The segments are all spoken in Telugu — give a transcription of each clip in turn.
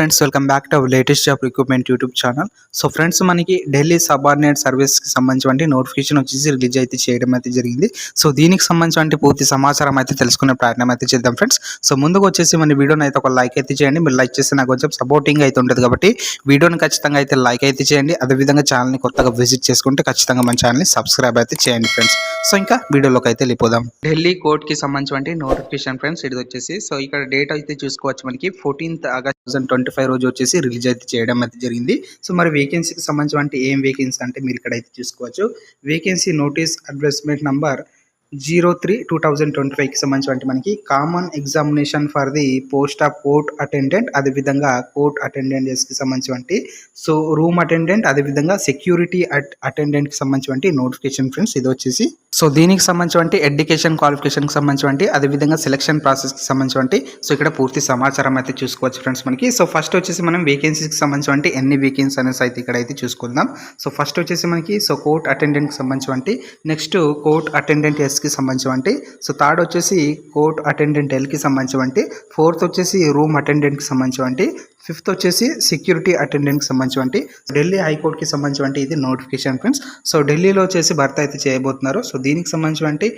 Friends welcome back to our latest job recruitment YouTube channel so friends మనకి ఢిల్లీ సబార్డినేట్ సర్వీస్కి సంబంధించి నోటిఫికేషన్ వచ్చేసి రిలీజ్ అయితే చేయడం అయితే జరిగింది. సో దీనికి సంబంధించి పూర్తి సమాచారం అయితే తెలుసుకునే ప్రయత్నం అయితే చేద్దాం ఫ్రెండ్స్ సో ముందుకు వచ్చేసి మన వీడియోని అయితే ఒక లైక్ అయితే చేయండి. మీరు లైక్ చేస్తే నాకు కొంచెం సపోర్టింగ్ అయితే ఉంటుంది కాబట్టి వీడియోని ఖచ్చితంగా అయితే లైక్ అయితే చేయండి. అదేవిధంగా ఛానల్ని కొత్తగా విజిట్ చేసుకుంటే ఖచ్చితంగా మన ఛానల్ని సబ్స్క్రైబ్ అయితే చేయండి ఫ్రెండ్స్ సో ఇంకా వీడియోలోకి అయితే వెళ్ళిపోదాం. ఢిల్లీ కోర్టుకి సంబంధించి నోటిఫికేషన్ ఫ్రెండ్స్ ఇది వచ్చేసి. సో ఇక్కడ డేట్ అయితే చూసుకోవచ్చు మనకి. Fourteenth August thousand twenty five రోజు వచ్చేసి రిలీజ్ అయితే చేయడం అయితే జరిగింది. సో మరి వేకెన్సీకి సంబంధించి ఏం వేకెన్సీ అంటే మీరు ఇక్కడ అయితే చూసుకోవచ్చు vacancy notice advertisement number zero three two thousand twenty ఫైవ్కి సంబంధించి మనకి common examination for the post of court attendant అదేవిధంగా కోర్ట్ అటెండెంట్స్కి సంబంధించి సో రూమ్ అటెండెంట్ అదేవిధంగా సెక్యూరిటీ అట్ అటెండెంట్కి సంబంధించి నోటిఫికేషన్ ఫ్రెండ్స్ ఇది వచ్చేసి సో దీనికి సంబంధించి ఎడ్యుకేషన్ క్వాలిఫికేషన్కి సంబంధించి అదేవిధంగా సెలక్షన్ ప్రాసెస్కి సంబంధించి సో ఇక్కడ పూర్తి సమాచారం అయితే చూసుకోవచ్చు ఫ్రెండ్స్ మనకి. సో ఫస్ట్ వచ్చేసి మనం వేకెన్సీకి సంబంధించి ఎన్ని వేకెన్సీ అనేసి అయితే ఇక్కడ అయితే చూసుకుందాం. సో ఫస్ట్ వచ్చేసి మనకి సో కోర్ట్ అటెండెంట్కి సంబంధించి నెక్స్ట్ కోర్ట్ అటెండెంట్ ఎస్కి సంబంధించి సో థర్డ్ వచ్చేసి కోర్ట్ అటెండెంట్ ఎల్కి సంబంధించి ఫోర్త్ వచ్చేసి రూమ్ అటెండెంట్కి సంబంధించి ఫిఫ్త్ వచ్చేసి సెక్యూరిటీ అటెండెంట్కి సంబంధించి ఢిల్లీ హైకోర్టుకి సంబంధించి ఇది నోటిఫికేషన్ ఫ్రెండ్స్ సో ఢిల్లీలో వచ్చేసి భర్త అయితే చేయబోతున్నారు. సో దీనికి సంబంధించి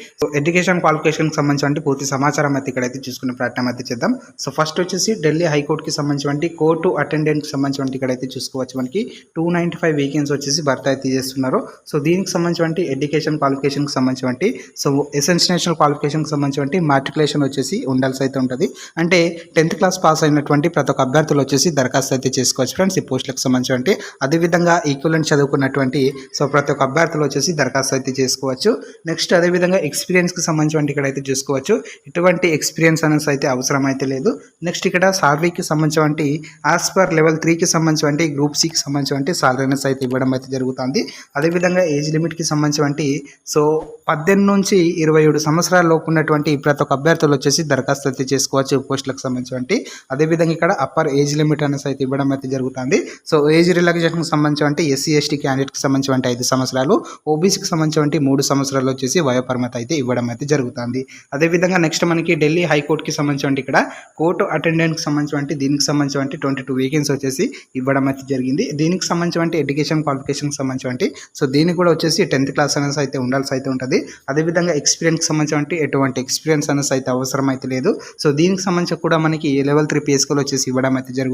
ఎడ్యుకేషన్ క్వాలిఫికేషన్కి సంబంధించి పూర్తి సమాచారం అయితే ఇక్కడైతే చూసుకునే ప్రయత్నం అయితే చేద్దాం. సో ఫస్ట్ వచ్చేసి ఢిల్లీ హైకోర్టుకి సంబంధించి కోర్టు అటెండెంట్కి సంబంధించి ఇక్కడైతే చూసుకోవచ్చు మనకి. టూ నైంటీ ఫైవ్ వీకెన్స్ వచ్చేసి భర్త అయితే చేస్తున్నారు. సో దీనికి సంబంధించి ఎడ్యుకేషన్ క్వాలిఫికేషన్కి సంబంధించి సో ఎసెన్షియల్ క్వాలిఫికేషన్కి సంబంధించి మాట్రికులేషన్ వచ్చేసి ఉండాల్సి అయితే ఉంటుంది. అంటే టెన్త్ క్లాస్ పాస్ అయినటువంటి ప్రతి ఒక్క అభ్యర్థులు వచ్చేసి దరఖాస్తు అయితే చేసుకోవచ్చు ఫ్రెండ్స్. ఈ పోస్టులకు సంబంధించి అదేవిధంగా ఈక్వలెంట్ చదువుకున్నటువంటి సో ప్రతి ఒక్క అభ్యర్థులు వచ్చేసి దరఖాస్తు అయితే చేసుకోవచ్చు. నెక్స్ట్ అదేవిధంగా ఎక్స్పీరియన్స్కి సంబంధించి ఇక్కడ అయితే చూసుకోవచ్చు. ఇటువంటి ఎక్స్పీరియన్స్ అనేసి అయితే అవసరం అయితే లేదు. నెక్స్ట్ ఇక్కడ సార్వీకి సంబంధించి యాజ్ పర్ లెవెల్ త్రీకి సంబంధించి గ్రూప్ సికి సంబంధించి సాలరీనెస్ అయితే ఇవ్వడం అయితే జరుగుతుంది. అదేవిధంగా ఏజ్ లిమిట్కి సంబంధించి సో పద్దెనిమిది నుంచి ఇరవై ఏడు సంవత్సరాల లోపు ఉన్నటువంటి ప్రతి ఒక్క అభ్యర్థులు వచ్చేసి దరఖాస్తు అయితే చేసుకోవచ్చు పోస్టులకు సంబంధించి అదేవిధంగా ఇక్కడ అప్పర్ ఏజ్ లిమిట్ అనేసి అయితే ఇవ్వడం అయితే జరుగుతుంది. సో ఏజ్ రిలాక్సేషన్కి సంబంధించి ఎస్సీ ఎస్టీ క్యాండిడేట్కి సంబంధించి ఐదు సంవత్సరాలు ఓబీసీకి సంబంధించి మూడు సంవత్సరాలు వచ్చేసి వయోపరిమితి అయితే ఇవ్వడం అయితే జరుగుతుంది. అదేవిధంగా నెక్స్ట్ మనకి ఢిల్లీ హైకోర్టుకి సంబంధించి ఇక్కడ కోర్టు అటెండెంట్కి సంబంధించి దీనికి సంబంధించి ట్వంటీ టూ వేకెన్సీ వచ్చేసి ఇవ్వడం అయితే జరిగింది. దీనికి సంబంధించి ఎడ్యుకేషన్ క్వాలిఫికేషన్కి సంబంధించి సో దీనికి కూడా వచ్చేసి టెన్త్ క్లాస్ అనేసి అయితే ఉండాల్సి అయితే ఉంటుంది. అదేవిధంగా ఎక్స్పీరియన్స్కి సంబంధించి ఎటువంటి ఎక్స్పీరియన్స్ అనేసి అయితే అవసరం అయితే లేదు. సో దీనికి సంబంధించి కూడా మనకి లెవెల్ త్రీ పిఎస్కోలు వచ్చేసి ఇవ్వడం అయితే జరుగుతుంది.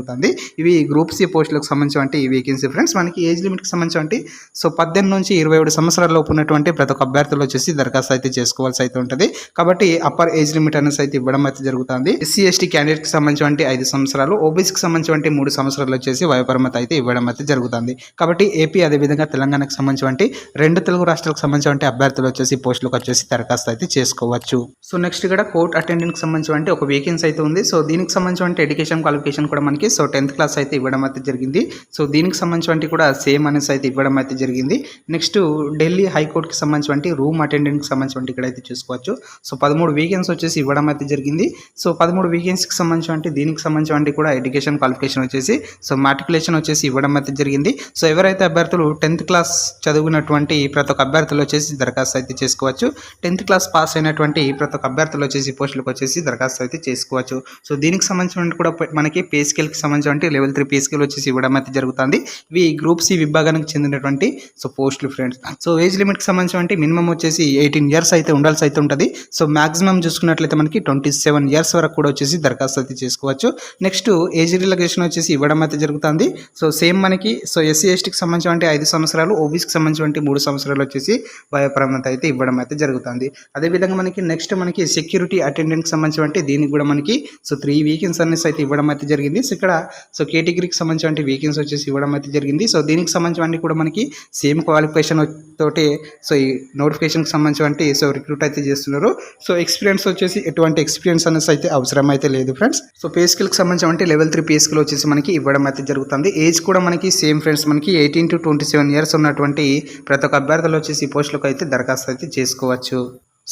ఇవి గ్రూప్ సి పోస్టులకు సంబంధించి వేకెన్సీ ఫ్రెండ్స్ మనకి ఏజ్ లిమిట్కి సంబంధించి సో పద్దెనిమిది నుంచి ఇరవై ఏడు సంవత్సరాల లోపు ఉన్నటువంటి ప్రతి ఒక్క అభ్యర్థులు వచ్చేసి దరఖాస్తు అయితే చేసుకోవాల్సి అయితే ఉంటుంది. కాబట్టి అప్పర్ ఏజ్ లిమిట్ అనేసి అయితే ఇవ్వడం అయితే జరుగుతుంది. ఎస్సీ ఎస్టీ క్యాండిడేట్కి సంబంధించి ఐదు సంవత్సరాలు ఓబీసీకి సంబంధించి మూడు సంవత్సరాలు వచ్చేసి వయోపరిమితి అయితే ఇవ్వడం అయితే జరుగుతుంది. కాబట్టి ఏపీ అదేవిధంగా తెలంగాణకు సంబంధించి రెండు తెలుగు రాష్ట్రాలకు సంబంధించి అభ్యర్థులు వచ్చేసి పోస్టులకు వచ్చేసి దరఖాస్తు అయితే చేసుకోవచ్చు. సో నెక్స్ట్ ఇక్కడ కోర్ట్ అటెండెంట్కి సంబంధించి ఒక వేకెన్సీ అయితే ఉంది. సో దీనికి సంబంధించి ఎడ్యుకేషన్ క్వాలిఫికేషన్ కూడా మనకి సో టెన్త్ క్లాస్ అయితే ఇవ్వడం అయితే జరిగింది. సో దీనికి సంబంధించి కూడా సేమ్ అనేసి అయితే ఇవ్వడం అయితే జరిగింది. నెక్స్ట్ ఢిల్లీ హైకోర్టుకి సంబంధించి రూమ్ అటెండెంట్కి సంబంధించి ఇక్కడ అయితే చూసుకోవచ్చు. సో పదమూడు వీకెన్స్ వచ్చేసి ఇవ్వడం అయితే జరిగింది. సో పదమూడు వీకెన్స్కి సంబంధించి దీనికి సంబంధించి కూడా ఎడ్యుకేషన్ క్వాలిఫికేషన్ వచ్చేసి సో మాట్రికులేషన్ వచ్చేసి ఇవ్వడం అయితే జరిగింది. సో ఎవరైతే అభ్యర్థులు టెన్త్ క్లాస్ చదివినటువంటి ప్రతి ఒక్క అభ్యర్థులు వచ్చేసి దరఖాస్తు అయితే చేసుకోవచ్చు. టెన్త్ క్లాస్ పాస్ అయినటువంటి ప్రతి ఒక్క అభ్యర్థులు వచ్చేసి పోస్టులకు వచ్చేసి దరఖాస్తు అయితే చేసుకోవచ్చు. సో దీనికి సంబంధించిన కూడా మనకి పే స్కేల్కి సంబంధించి లెవెల్ త్రీ పే స్కేల్ వచ్చేసి ఇవ్వడం అయితే జరుగుతుంది. ఇవి గ్రూప్ సి విభాగానికి చెందినటువంటి సో పోస్టులు ఫ్రెండ్స్ సో ఏజ్ లిమిట్కి సంబంధించి మినిమం వచ్చేసి ఎయిటీన్ ఇయర్స్ అయితే ఉండాల్సి అయితే ఉంటుంది. సో మాక్సిమం చూసుకున్నట్లయితే మనకి ట్వంటీ సెవెన్ ఇయర్స్ వరకు కూడా వచ్చేసి దరఖాస్తు అయితే చేసుకోవచ్చు. నెక్స్ట్ ఏజ్ రిలగేషన్ వచ్చేసి ఇవ్వడం అయితే జరుగుతుంది. సో సేమ్ మనకి సో ఎస్సీ ఎస్టీకి సంబంధించి ఐదు సంవత్సరాలు ఓబీసీకి సంబంధించి మూడు సంవత్సరాలు వచ్చేసి వయోప్రమత అయితే ఇవ్వడం అయితే జరుగుతుంది. అదేవిధంగా మనకి నెక్స్ట్ మనకి సెక్యూరిటీ అటెండెంట్కి సంబంధించి దీనికి కూడా మనకి సో త్రీ వీకెన్స్ అనేసి అయితే ఇవ్వడం అయితే జరిగింది. సో ఇక్కడ సో కేటగిరీకి సంబంధించిన వేకెన్సీ వచ్చేసి ఇవ్వడం అయితే జరిగింది. సో దీనికి సంబంధించిన కూడా మనకి సేమ్ క్వాలిఫికేషన్ తోటి సో ఈ నోటిఫికేషన్కి సంబంధించి సో రిక్రూట్ అయితే చేస్తున్నారు. సో ఎక్స్పీరియన్స్ వచ్చేసి ఎటువంటి ఎక్స్పీరియన్స్ అనేసి అయితే అవసరం అయితే లేదు ఫ్రెండ్స్ సో పే స్కిల్కి సంబంధించి లెవెల్ త్రీ పే స్కిల్ వచ్చేసి మనకి ఇవ్వడం అయితే జరుగుతుంది. ఏజ్ కూడా మనకి సేమ్ ఫ్రెండ్స్ మనకి eighteen to twenty seven years ఉన్నటువంటి ప్రతి ఒక్క అభ్యర్థులు వచ్చేసి పోస్టులకు అయితే దరఖాస్తు అయితే చేసుకోవచ్చు.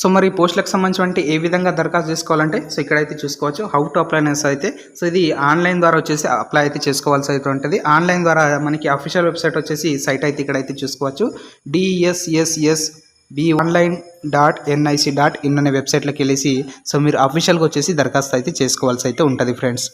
సో మరి పోస్టులకు సంబంధించి ఏ విధంగా దరఖాస్తు చేసుకోవాలంటే సో ఇక్కడైతే చూసుకోవచ్చు. హౌ టు అప్లై అనేసి అయితే సో ఇది ఆన్లైన్ ద్వారా వచ్చేసి అప్లై అయితే చేసుకోవాల్సి అయితే ఉంటుంది ఆన్లైన్ ద్వారా మనకి అఫీషియల్ వెబ్సైట్ వచ్చేసి సైట్ అయితే ఇక్కడైతే చూసుకోవచ్చు. DSSS B online dot NIC dot in అనే వెబ్సైట్లోకి వెళ్ళేసి సో మీరు అఫీషియల్గా వచ్చేసి దరఖాస్తు అయితే చేసుకోవాల్సి అయితే ఉంటుంది ఫ్రెండ్స్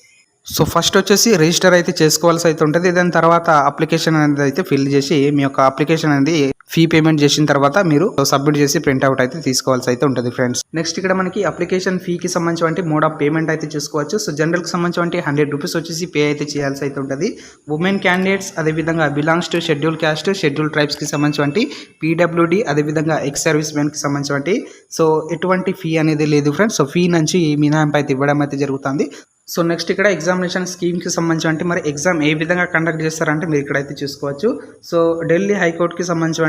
సో ఫస్ట్ వచ్చేసి రిజిస్టర్ అయితే చేసుకోవాల్సి అయితే ఉంటుంది. దాని తర్వాత అప్లికేషన్ అనేది అయితే ఫిల్ చేసి మీ యొక్క అప్లికేషన్ అనేది ఫీ పేమెంట్ చేసిన తర్వాత మీరు సబ్మిట్ చేసి ప్రింట్ అవుట్ అయితే తీసుకోవాల్సి అయితే ఉంటుంది ఫ్రెండ్స్ నెక్స్ట్ ఇక్కడ మనకి అప్లికేషన్ ఫీకి సంబంధించి మోడ్ ఆఫ్ పేమెంట్ అయితే చూసుకోవచ్చు. సో జనరల్కి సంబంధించి హండ్రెడ్ రూపీస్ వచ్చేసి పే అయితే చేయాల్సి అయితే ఉంటుంది. ఉమెన్ క్యాండిడేట్స్ అదేవిధంగా belongs to schedule caste schedule ట్రైబ్స్కి సంబంధించి పీడబ్ల్యూడి అదేవిధంగా ఎక్స్ సర్వీస్ మెన్కి సంబంధించి సో ఎటువంటి ఫీ అనేది లేదు ఫ్రెండ్స్ సో ఫీ నుంచి మినహాయింపు అయితే ఇవ్వడం అయితే జరుగుతుంది. సో నెక్స్ట్ ఇక్కడ ఎగ్జామినేషన్ స్కీమ్కి సంబంధించి అంటే మరి ఎగ్జామ్ ఏ విధంగా కండక్ట్ చేస్తారంటే మీరు ఇక్కడైతే చూసుకోవచ్చు. సో ఢిల్లీ హైకోర్టుకి సంబంధించి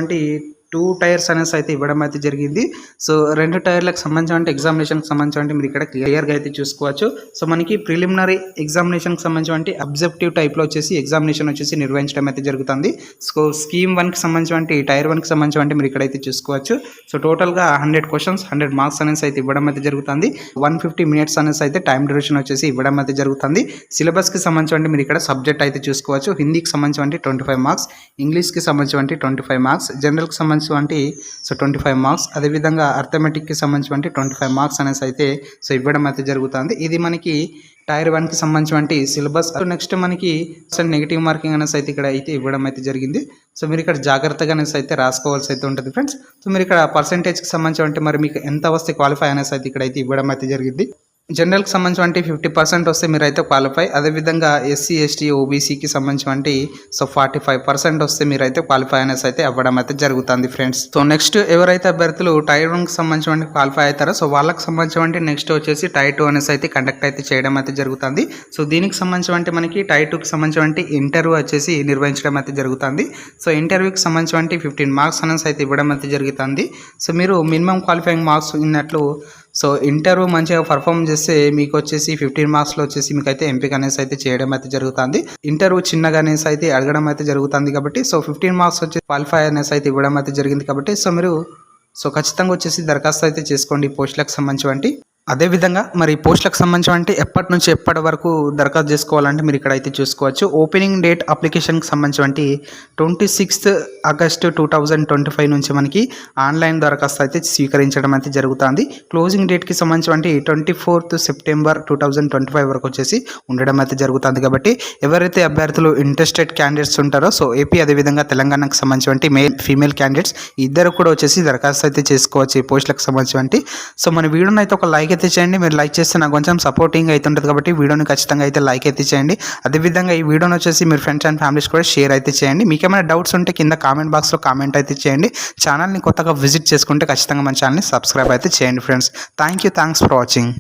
టూ టైర్స్ అనేసి అయితే ఇవ్వడం అయితే జరిగింది. సో రెండు టైర్లకు సంబంధించి ఎగ్జామినేషన్కి సంబంధించి మీరు ఇక్కడ క్లియర్గా అయితే చూసుకోవచ్చు. సో మనకి ప్రిలిమినరీ ఎగ్జామినేషన్కి సంబంధించి అబ్జెక్టివ్ టైప్లో వచ్చేసి ఎగ్జామినేషన్ వచ్చేసి నిర్వహించడం అయితే జరుగుతుంది. సో స్కీమ్ వన్కి సంబంధించి టైర్ వన్కి సంబంధించి మీరు ఇక్కడైతే చూసుకోవచ్చు. సో టోటల్గా హండ్రెడ్ క్వశ్చన్స్ హండ్రెడ్ మార్క్స్ అనేసి అయితే ఇవ్వడం అయితే జరుగుతుంది. వన్ ఫిఫ్టీ మినిట్స్ అనేసి అయితే టైం డ్యూరేషన్ వచ్చేసి ఇవ్వడం అయితే జరుగుతుంది. సిలబస్కి సంబంధించి మీరు ఇక్కడ సబ్జెక్ట్ అయితే చూసుకోవచ్చు. హిందీకి సంబంధించి ట్వంటీ ఫైవ్ మార్క్స్ ఇంగ్లీష్కి సంబంధించి ట్వంటీ ఫైవ్ మార్క్స్ జనరల్కి సంబంధించి సో ట్వంటీ ఫైవ్ మార్క్స్ అదేవిధంగా అర్థమెటిక్కి సంబంధించి ట్వంటీ ఫైవ్ మార్క్స్ అనేసి అయితే సో ఇవ్వడం అయితే జరుగుతుంది. ఇది మనకి టైర్ వన్కి సంబంధించి సిలబస్ నెక్స్ట్ మనకి నెగిటివ్ మార్కింగ్ అనేసి అయితే ఇక్కడ అయితే ఇవ్వడం అయితే జరిగింది. సో మీరు ఇక్కడ జాగ్రత్తగా అనేసి అయితే రాసుకోవాల్సి అయితే ఉంటుంది ఫ్రెండ్స్ సో మీరు ఇక్కడ పర్సంటేజ్కి సంబంధించి మరి మీకు ఎంత వస్తే క్వాలిఫై అనేసి అయితే ఇక్కడ అయితే ఇవ్వడం అయితే జరిగింది. జనరల్కి సంబంధించి ఫిఫ్టీ పర్సెంట్ వస్తే మీరు అయితే క్వాలిఫై. అదేవిధంగా ఎస్సీ ఎస్టీ ఓబీసీకి సంబంధించి సో ఫార్టీ ఫైవ్ పర్సెంట్ వస్తే మీరు అయితే క్వాలిఫై అనేసి అయితే అవ్వడం అయితే జరుగుతుంది ఫ్రెండ్స్. సో నెక్స్ట్ ఎవరైతే అభ్యర్థులు టైర్ వన్కి సంబంధించి క్వాలిఫై అవుతారో సో వాళ్ళకి సంబంధించి నెక్స్ట్ వచ్చేసి టైర్ టూ అనేసి అయితే కండక్ట్ అయితే చేయడం అయితే జరుగుతుంది. సో దీనికి సంబంధించి మనకి టైర్ టూకి సంబంధించి ఇంటర్వ్యూ వచ్చేసి నిర్వహించడం అయితే జరుగుతుంది. సో ఇంటర్వ్యూకి సంబంధించి ఫిఫ్టీన్ మార్క్స్ అనేసి అయితే ఇవ్వడం అయితే జరుగుతుంది. సో మీరు మినిమం క్వాలిఫైయింగ్ మార్క్స్ ఉన్నట్లు సో ఇంటర్వ్యూ మంచిగా పర్ఫామ్ చేస్తే మీకు వచ్చేసి ఫిఫ్టీన్ మార్క్స్లో వచ్చేసి మీకు అయితే ఎంపిక అనేసి అయితే చేయడం అయితే జరుగుతుంది. ఇంటర్వ్యూ చిన్నగా అనేసి అయితే అడగడం అయితే జరుగుతుంది కాబట్టి సో ఫిఫ్టీన్ మార్క్స్ వచ్చి క్వాలిఫై అనేసి అయితే ఇవ్వడం అయితే జరిగింది కాబట్టి సో మీరు సో ఖచ్చితంగా వచ్చేసి దరఖాస్తు అయితే చేసుకోండి పోస్టులకు సంబంధించి అదేవిధంగా మరి పోస్టులకు సంబంధించి ఎప్పటి నుంచి ఎప్పటి వరకు దరఖాస్తు చేసుకోవాలంటే మీరు ఇక్కడ అయితే చూసుకోవచ్చు. ఓపెనింగ్ డేట్ అప్లికేషన్కి సంబంధించి twenty sixth August two thousand twenty five నుంచి మనకి ఆన్లైన్ దరఖాస్తు అయితే స్వీకరించడం అయితే జరుగుతుంది. క్లోజింగ్ డేట్కి సంబంధించి twenty fourth September two thousand twenty five వరకు వచ్చేసి ఉండడం అయితే జరుగుతుంది. కాబట్టి ఎవరైతే అభ్యర్థులు ఇంట్రెస్టెడ్ క్యాండిడేట్స్ ఉంటారో సో ఏపీ అదేవిధంగా తెలంగాణకు సంబంధించి మేల్ ఫీమేల్ క్యాండిడేట్స్ ఇద్దరు కూడా వచ్చేసి దరఖాస్తు అయితే చేసుకోవచ్చు ఈ పోస్టులకు సంబంధించి సో మన వీడియోని అయితే ఒక లైక్ అయితే చేయండి. మీరు లైక్ చేస్తే నాకు కొంచెం సపోర్టింగ్ అయితే ఉంటుంది కాబట్టి వీడియోని ఖచ్చితంగా అయితే లైక్ అయితే చేయండి. అదేవిధంగా ఈ వీడియోని వచ్చేసి మీరు ఫ్రెండ్స్ అండ్ ఫ్యామిలీస్ కూడా షేర్ అయితే చేయండి. మీకు ఏమైనా డౌట్స్ ఉంటే కింద కామెంట్ బాక్స్లో కామెంట్ అయితే చేయండి. ఛానల్ని కొత్తగా విజిట్ చేసుకుంటే ఖచ్చితంగా మన ఛానల్ని సబ్స్క్రైబ్ అయితే చేయండి friends thank you thanks for watching